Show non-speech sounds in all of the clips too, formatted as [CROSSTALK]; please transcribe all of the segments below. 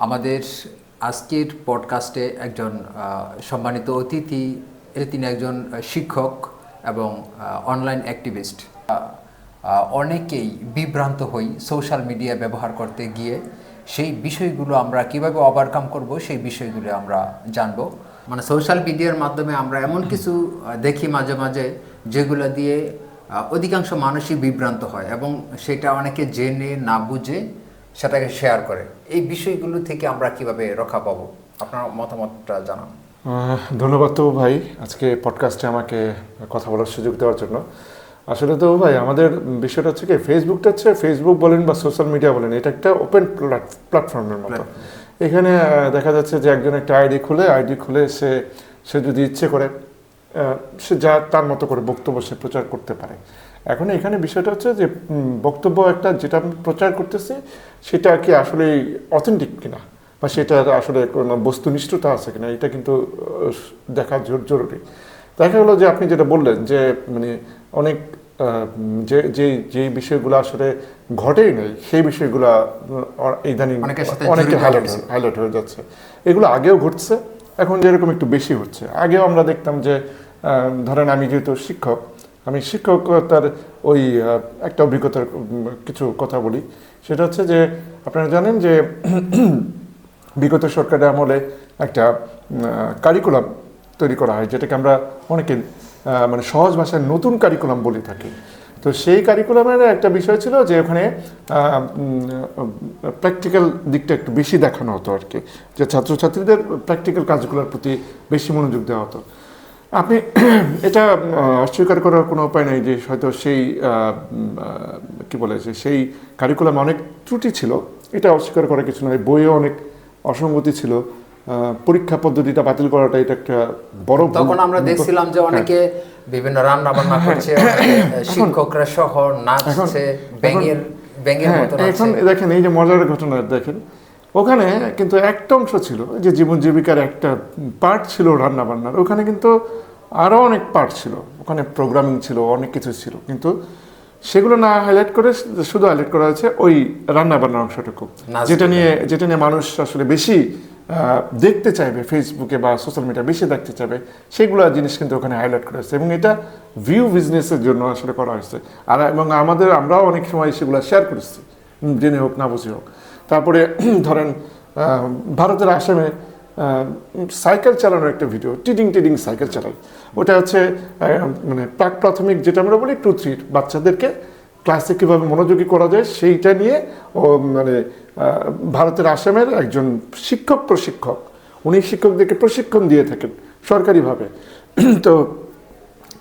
আমাদের আজকের পডকাস্টে একজন সম্মানিত অতিথি এ তিনি একজন শিক্ষক এবং অনলাইন অ্যাক্টিভিস্ট অনেকেই বিভ্রান্ত হই সোশ্যাল মিডিয়া ব্যবহার করতে গিয়ে। সেই বিষয়গুলো আমরা কীভাবে ওভারকাম করব সেই বিষয়গুলো আমরা জানব। মানে সোশ্যাল মিডিয়ার মাধ্যমে আমরা এমন কিছু দেখি মাঝে মাঝে যেগুলো দিয়ে অধিকাংশ মানুষই বিভ্রান্ত হয় এবং সেটা অনেকে জেনে না বুঝে সেটাকে শেয়ার করে। এই বিষয়গুলো থেকে আমরা কীভাবে রক্ষা পাবো? আপনার মতামতটা জানান। ধন্যবাদ তো ভাই আজকে পডকাস্টে আমাকে কথা বলার সুযোগ দেওয়ার জন্য। আসলে তো ভাই আমাদের বিষয়টা হচ্ছে কি ফেসবুকটা হচ্ছে ফেসবুক বলেন বা সোশ্যাল মিডিয়া বলেন এটা একটা ওপেন প্ল্যাটফর্মের মতো। এখানে দেখা যাচ্ছে যে একজন একটা আইডি খুলে আইডি খুলে সে সে যদি ইচ্ছে করে সে যা তার মতো করে বক্তব্য সে প্রচার করতে পারে। এখন এখানে বিষয়টা হচ্ছে যে বক্তব্য একটা যেটা আমি প্রচার করতেছি সেটা কি আসলে অথেন্টিক কিনা? বা সেটার আসলে কোনো বস্তুনিষ্ঠতা আছে কিনা? এটা কিন্তু দেখা জরুরি। দেখা গেলো যে আপনি যেটা বললেন যে মানে অনেক যে যে যে বিষয়গুলো আসলে ঘটেই নেই সেই বিষয়গুলো ইদানিং অনেকে হাইলাইট হাইলাইট হয়ে যাচ্ছে। এগুলো আগেও ঘটছে এখন যেরকম একটু বেশি হচ্ছে। আগেও আমরা দেখতাম যে ধরেন আমি যেহেতু শিক্ষক আমি শিক্ষকতার ওই একটা অভিজ্ঞতার কিছু কথা বলি। সেটা হচ্ছে যে, আপনারা জানেন যে, বিগত সরকারের আমলে একটা কারিকুলাম তৈরি করা হয়, যেটাকে আমরা অনেকে মানে সহজ ভাষায় নতুন কারিকুলাম বলে থাকি। তো সেই কারিকুলামের একটা বিষয় ছিল যে, ওখানে প্র্যাকটিক্যাল দিকটা একটু বেশি দেখানো হতো আর কি, যে ছাত্রছাত্রীদের প্র্যাকটিক্যাল কাজগুলোর প্রতি বেশি মনোযোগ দেওয়া হতো। আপনি [CLEARS THROAT] এটা অস্বীকার করার কোনো উপায় নেই যে হয়তো সেই কি বলে যে সেই কারিকুলাম অনেক ত্রুটি ছিল। এটা অস্বীকার করার কিছু নয় বইয়ে অনেক অসঙ্গতি ছিল। পরীক্ষা পদ্ধতিটা বাতিল করাটা এটা একটা বড় তখন আমরা দেখছিলাম যে অনেকে বিভিন্ন রান্না বান্না করছে শিক্ষকরা সহ নাচছে ব্যাঙের ব্যাঙের হ্যাঁ, মতো এখন দেখেন এই যে মজার ঘটনা দেখেন। ওখানে কিন্তু একটা অংশ ছিল যে জীবন জীবিকার একটা পার্ট ছিল রান্না বান্নার ওখানে কিন্তু আরও অনেক পার্ট ছিল। ওখানে প্রোগ্রামিং ছিল অনেক কিছু ছিল। কিন্তু সেগুলো না হাইলাইট করে শুধু হাইলাইট করা হয়েছে ওই রান্না বান্নার অংশটুকু যেটা নিয়ে যেটা নিয়ে মানুষ আসলে বেশি আহ, দেখতে চাইবে ফেসবুকে বা সোশ্যাল মিডিয়া বেশি দেখতে চাইবে সেগুলো জিনিস কিন্তু ওখানে হাইলাইট করা হয়েছে। এবং এটা ভিউ বিজনেসের জন্য আসলে করা হয়েছে। আর এবং আমাদের আমরাও অনেক সময় সেগুলো শেয়ার করেছি। জেনে হোক না বুঝে হোক। তারপরে, [CLEARS THROAT] ধরেন ভারতের আসামে সাইকেল চালানোর একটা ভিডিও, টিডিং টিডিং সাইকেল চালাই ওটা হচ্ছে মানে প্রাক প্রাথমিক যেটা আমরা বলি টু থ্রি, বাচ্চাদেরকে ক্লাসে কীভাবে মনোযোগী করা যায় সেইটা নিয়ে ও মানে ভারতের আসামের একজন শিক্ষক প্রশিক্ষক, উনি শিক্ষকদেরকে প্রশিক্ষণ দিয়ে থাকেন সরকারিভাবে। [CLEARS THROAT] তো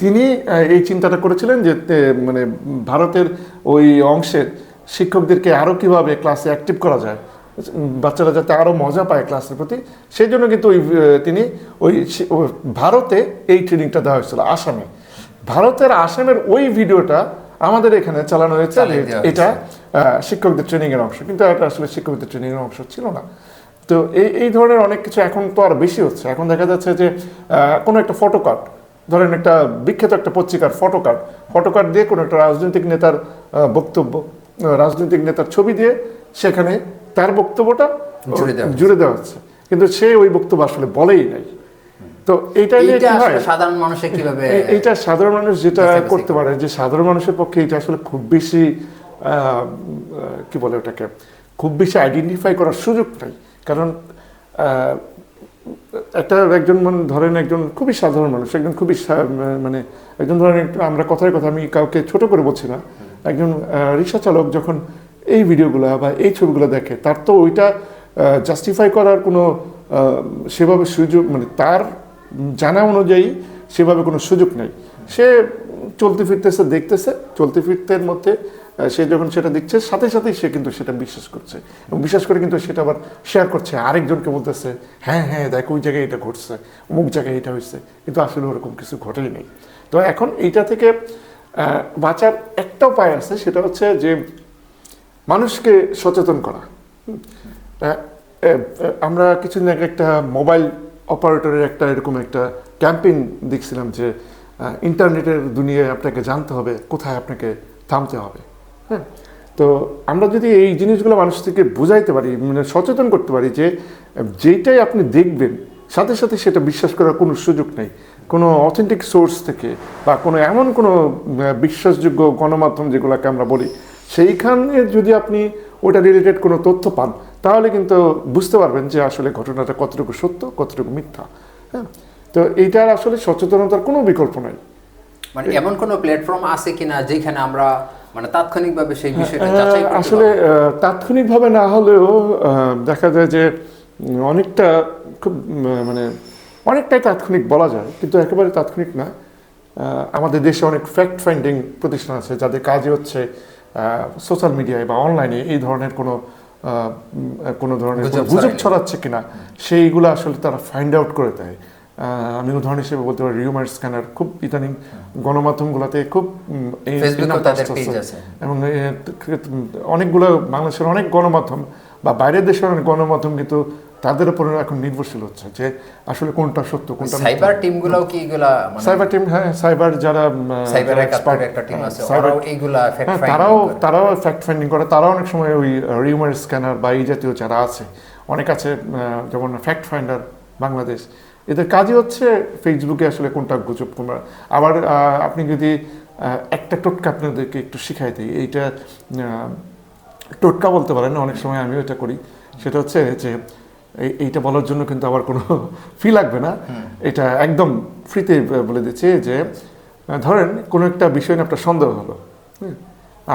তিনি এই চিন্তাটা করেছিলেন যে মানে ভারতের ওই অংশের শিক্ষকদেরকে আরও কীভাবে ক্লাসে অ্যাক্টিভ করা যায়? বাচ্চারা যাতে আরও মজা পায় ক্লাসের প্রতি সেই জন্য কিন্তু ওই তিনি ওই ভারতে এই ট্রেনিংটা দেওয়া হয়েছিল আসামে। ভারতের আসামের ওই ভিডিওটা আমাদের এখানে চালানো হয়েছে এটা শিক্ষকদের ট্রেনিংয়ের অংশ। কিন্তু এটা আসলে শিক্ষকদের ট্রেনিংয়ের অংশ ছিল না। তো এই এই ধরনের অনেক কিছু এখন তো আর বেশি হচ্ছে। এখন দেখা যাচ্ছে যে কোনো একটা ফটো কার্ড ধরেন একটা বিখ্যাত একটা পত্রিকার ফটো কার্ড ফটো কার্ড দিয়ে কোনো একটা রাজনৈতিক নেতার বক্তব্য রাজনৈতিক নেতার ছবি দিয়ে সেখানে তার বক্তব্যটা জুড়ে দেওয়া হচ্ছে। জুড়ে দেওয়া হচ্ছে। কিন্তু সে ওই বক্তব্য আসলে বলেই নাই। তো এইটা নিয়ে কি হয়? সাধারণ মানুষে কীভাবে এইটা সাধারণ মানুষ যেটা করতে পারে যে সাধারণ মানুষের পক্ষে এটা আসলে খুব বেশি কি বলে ওটাকে খুব বেশি আইডেন্টিফাই করার সুযোগ নাই। কারণ একটা একজন মানে ধরেন একজন খুবই সাধারণ মানুষ একজন খুবই মানে একজন ধরেন আমরা কথায় কথা আমি কাউকে ছোট করে বলছি না একজন রিক্সা চালক যখন এই ভিডিওগুলো বা এই ছবিগুলো দেখে, তার তো ওইটা জাস্টিফাই করার কোনো সেভাবে সুযোগ মানে তার জানা অনুযায়ী সেভাবে কোনো সুযোগ নেই। সে চলতে ফিরতেছে, দেখতেছে, চলতে ফিরতের মধ্যে সে যখন সেটা দেখছে, সাথে সাথেই সে কিন্তু সেটা বিশ্বাস করছে। এবং বিশ্বাস করে কিন্তু সেটা আবার শেয়ার করছে। আরেকজনকে বলতেছে হ্যাঁ হ্যাঁ দেখ, ওই জায়গায় এটা ঘটছে, অমুক জায়গায় এটা হয়েছে। কিন্তু আসলে ওরকম কিছু ঘটেই নেই তো এখন এইটা থেকে বাঁচার একটা উপায় আছে, সেটা হচ্ছে যে মানুষকে সচেতন করা। আমরা কিছুদিন আগে একটা মোবাইল অপারেটরের একটা এরকম একটা ক্যাম্পেইন দেখছিলাম যে ইন্টারনেটের দুনিয়ায় আপনাকে জানতে হবে, কোথায় আপনাকে থামতে হবে। হ্যাঁ তো আমরা যদি এই জিনিসগুলো মানুষ থেকে বোঝাইতে পারি মানে সচেতন করতে পারি যে যেটাই আপনি দেখবেন, সাথে সাথে সেটা বিশ্বাস করার কোনো সুযোগ নেই। কোনো অথেন্টিক সোর্স থেকে বা কোনো এমন কোনো বিশ্বাসযোগ্য গণমাধ্যম যেগুলোকে আমরা বলি সেইখানে যদি আপনি ওটা রিলেটেড কোনো তথ্য পান তাহলে কিন্তু বুঝতে পারবেন যে আসলে ঘটনাটা কতটুকু সত্য কতটুকু মিথ্যা হ্যাঁ? তো এইটার আসলে সচেতনতার কোনো বিকল্প নাই। মানে এমন কোনো প্ল্যাটফর্ম আছে কিনা যেখানে আমরা মানে তাৎক্ষণিকভাবে সেই বিষয়টা যাচাই আসলে তাৎক্ষণিকভাবে না হলেও দেখা যায় যে অনেকটা খুব মানে অনেকটাই তাৎক্ষণিক বলা যায় কিন্তু একেবারে তাৎক্ষণিক না। আমাদের দেশে অনেক ফ্যাক্ট ফাইন্ডিং প্রতিষ্ঠান আছে যাদের কাজই হচ্ছে সোশ্যাল মিডিয়ায় বা অনলাইনে এই ধরনের কোনো কোনো ধরনের গুজব। ছড়াচ্ছে কিনা সেইগুলো আসলে তারা ফাইন্ড আউট করে দেয়। আমি উদাহরণ হিসেবে বলতে পারি রিউমার স্ক্যানার খুব ইদানিং গণমাধ্যমগুলোতে খুব এবং অনেকগুলো বাংলাদেশের অনেক গণমাধ্যম বা বাইরের দেশের অনেক গণমাধ্যম কিন্তু তাদের উপরে এখন নির্ভরশীল হচ্ছে যে আসলে কোনটা সত্য কোনটা সাইবার টিমগুলোও কি এগুলা মানে সাইবার টিম হ্যাঁ সাইবার যারা সাইবার expert, একটা টিম হ্যাঁ, আছে ওরাও এইগুলা fact হ্যাঁ, finding তারাও তারাও ফ্যাক্ট ফাইন্ডিং করে। তারাও অনেক সময় ওই রিউমার স্ক্যানার বা এই জাতীয় যারা আছে অনেক আছে যেমন ফ্যাক্ট ফাইন্ডার বাংলাদেশ এদের কাজই হচ্ছে ফেসবুকে আসলে কোনটা গুজব কোনটা। আবার আপনি যদি একটা টোটকা আপনাদেরকে একটু শিখাই দিই এইটা টোটকা বলতে পারেন অনেক সময় আমিও এটা করি। সেটা হচ্ছে যে এইটা বলার জন্য কিন্তু আবার কোনো ফি লাগবে না। এটা একদম ফ্রিতে বলে দিচ্ছি যে ধরেন কোনো একটা বিষয় নিয়ে আপনার সন্দেহ হলো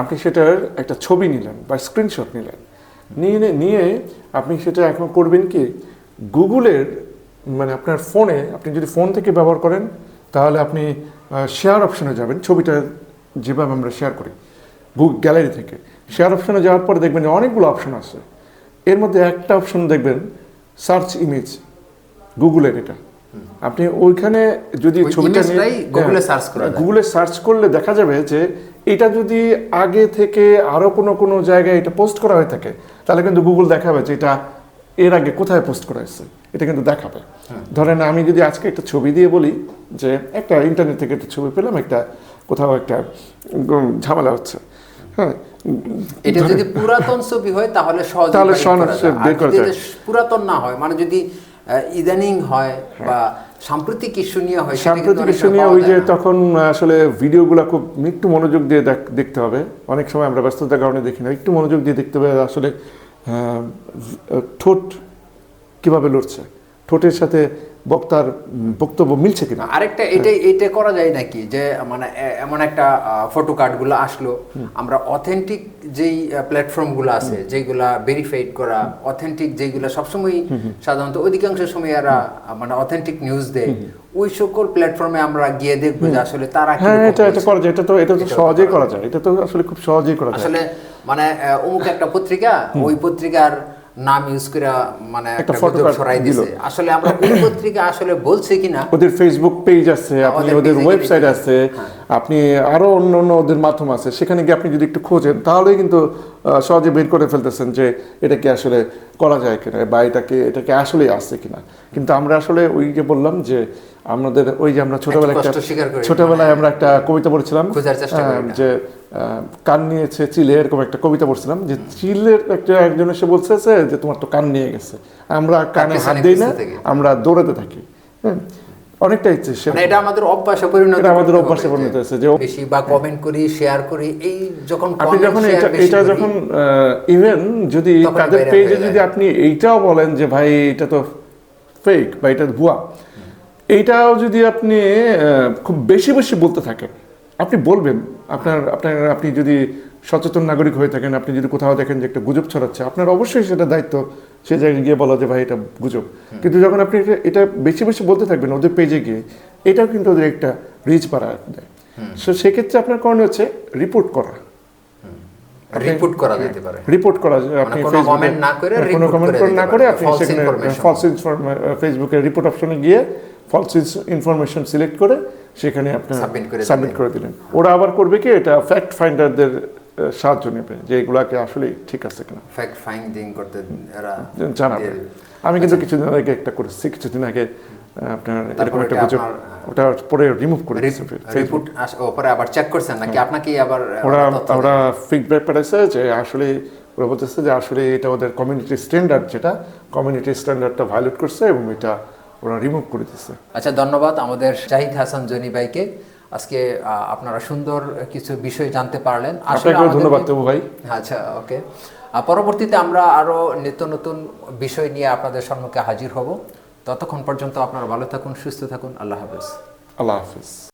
আপনি সেটার একটা ছবি নিলেন বা স্ক্রিনশট নিলেন। নিয়ে নিয়ে আপনি সেটা এখন করবেন কি? গুগলের মানে আপনার ফোনে আপনি যদি ফোন থেকে ব্যবহার করেন তাহলে আপনি শেয়ার অপশনে যাবেন। ছবিটা যেভাবে আমরা শেয়ার করি গুগল গ্যালারি থেকে। শেয়ার অপশনে যাওয়ার পরে দেখবেন যে অনেকগুলো অপশন আছে। এর মধ্যে একটা অপশন দেখবেন সার্চ ইমেজ গুগলের এটা। আপনি ওইখানে যদি ছবিটা করা যায়। গুগলে সার্চ করলে দেখা যাবে যে এটা যদি আগে থেকে আরও কোনো কোনো জায়গায় এটা পোস্ট করা হয়ে থাকে তাহলে কিন্তু গুগল দেখাবে যে এটা এর আগে কোথায় পোস্ট করা হয়েছে। এটা কিন্তু দেখাবে। ধরেন আমি যদি আজকে একটা ছবি দিয়ে বলি যে একটা ইন্টারনেট থেকে একটা ছবি পেলাম একটা কোথাও একটা ঝামেলা হচ্ছে। হ্যাঁ এটা যদি পুরাতন ছবি হয় তাহলে সহজে তাহলে যদি পুরাতন না হয় মানে যদি ইদানিং হয় বা সাম্প্রতিক ইস্যু নিয়ে হয় সাম্প্রতিক ইস্যু নিয়ে ওই যে তখন আসলে ভিডিওগুলো খুব একটু মনোযোগ দিয়ে দেখ- দেখতে হবে। অনেক সময় আমরা ব্যস্ততার কারণে দেখি না। একটু মনোযোগ দিয়ে দেখতে হবে আসলে ঠোঁট কীভাবে লড়ছে। ঠোঁটের সাথে বক্তার বক্তব্য মিলছে কিনা? আরেকটা এটাই এটা করা যায় নাকি? যে মানে এমন একটা ফটো কার্ডগুলো আসলো আমরা অথেন্টিক যেই প্ল্যাটফর্মগুলো আছে যেগুলা ভেরিফাইড করা অথেন্টিক যেগুলো সবসময় সাধারণত অধিকাংশ সময় এরা মানে অথেন্টিক নিউজ দেয়। ওই সকল প্ল্যাটফর্মে আমরা গিয়ে দেখব যে আসলে তারা হ্যাঁ এটা এটা করা যায় এটা তো এটা তো সহজেই করা যায়। এটা তো আসলে খুব সহজেই করা যায়। আসলে মানে অমুক একটা পত্রিকা ওই পত্রিকার নাম ইউজ করে মানে একটা ফটো ছড়াই দিল। দিছে। আসলে আমরা পত্রিকা আসলে বলছে কিনা? ওদের ফেসবুক পেজ আছে আপনি ওদের ওয়েবসাইট আছে। আপনি আরও অন্য অন্য ওদের মাধ্যম আছে সেখানে গিয়ে আপনি যদি একটু খোঁজেন তাহলেই কিন্তু সহজে বের করে ফেলতেছেন যে এটা কি আসলে করা যায় কিনা বা এটাকে এটাকে আসলেই আসছে কিনা। কিন্তু আমরা আসলে ওই যে বললাম যে আমাদের ওই যে আমরা ছোটবেলায় একটা ছোটবেলায় মানে আমরা একটা কবিতা পড়েছিলাম। যে আহ, কান নিয়েছে চিলে এরকম একটা কবিতা পড়ছিলাম যে চিলের একটা একজন এসে বলছে যে তোমার তো কান নিয়ে গেছে। আমরা কানে হাত দিই না আমরা দৌড়াতে থাকি। হ্যাঁ? অনেকটা ইচ্ছে মানে এটা আমাদের অভ্যাসে পরিণত এটা আমাদের অভ্যাসে পরিণত হয়েছে যে বেশি বা কমেন্ট করি শেয়ার করি এই যখন আপনি যখন এটা এটা যখন ইভেন যদি তাদের পেজে যদি আপনি এইটাও বলেন যে ভাই এটা তো ফেক বা এটা ভুয়া এইটাও যদি আপনি খুব বেশি বেশি বলতে থাকেন আপনি বলবেন আপনার আপনার আপনি যদি সচেতন নাগরিক হয়ে থাকেন। আপনি যদি কোথাও দেখেন যে একটা গুজব ছড়াচ্ছে আপনার অবশ্যই সেটা দায়িত্ব সে জায়গায় গিয়ে বলা যে ভাই এটা গুজব। কিন্তু যখন আপনি এটা- বেশি বেশি বলতে থাকবেন ওদের পেজে গিয়ে এটাও কিন্তু ওদের একটা রিচ বাড়া দেয়। সো সেক্ষেত্রে আপনার করণীয় হচ্ছে রিপোর্ট করা। রিপোর্ট করা যেতে পারে। রিপোর্ট করা আপনি কোনো ফেসবুকে- না করে কোনো কমেন্ট না করে আপনি সেখানে। ফলস ফেসবুকে রিপোর্ট অপশনে গিয়ে ফলস ইনফরমেশন সিলেক্ট করে সেখানে আপনি সাবমিট করে দিলেন। ওরা আবার করবে কি? এটা ফ্যাক্ট ফাইন্ডারদের সাহায্য নেবে যে এগুলাকে আসলে ঠিক আছে কিনা। ফ্যাক্ট ফাইন্ডিং করতে এরা জানাবে। আমি কিন্তু আচ্ছা। কিছুদিন আগে একটা করেছি কিছুদিন আগে আপনার এরকম একটা গুজব ওটা পরে রিমুভ করে দিয়েছে রিপোর্ট ওপরে আবার চেক করছেন নাকি? আপনাকেই আবার ওরা ওরা ফিডব্যাক পাঠাইছে যে আসলে ওরা বলতেছে যে আসলে এটা ওদের কমিউনিটি স্ট্যান্ডার্ড যেটা কমিউনিটি স্ট্যান্ডার্ডটা ভায়োলেট করছে এবং এটা ওরা রিমুভ করে দিচ্ছে আচ্ছা ধন্যবাদ আমাদের শাহিদ হাসান জনি ভাইকে। আজকে আপনারা সুন্দর কিছু বিষয় জানতে পারলেন। আসলে ধন্যবাদ তবু ভাই। আচ্ছা ওকে। পরবর্তীতে আমরা আরও নিত্য নতুন বিষয় নিয়ে আপনাদের সম্মুখে হাজির হব। ততক্ষণ পর্যন্ত আপনারা ভালো থাকুন সুস্থ থাকুন। আল্লাহ হাফেজ। আল্লাহ হাফিজ।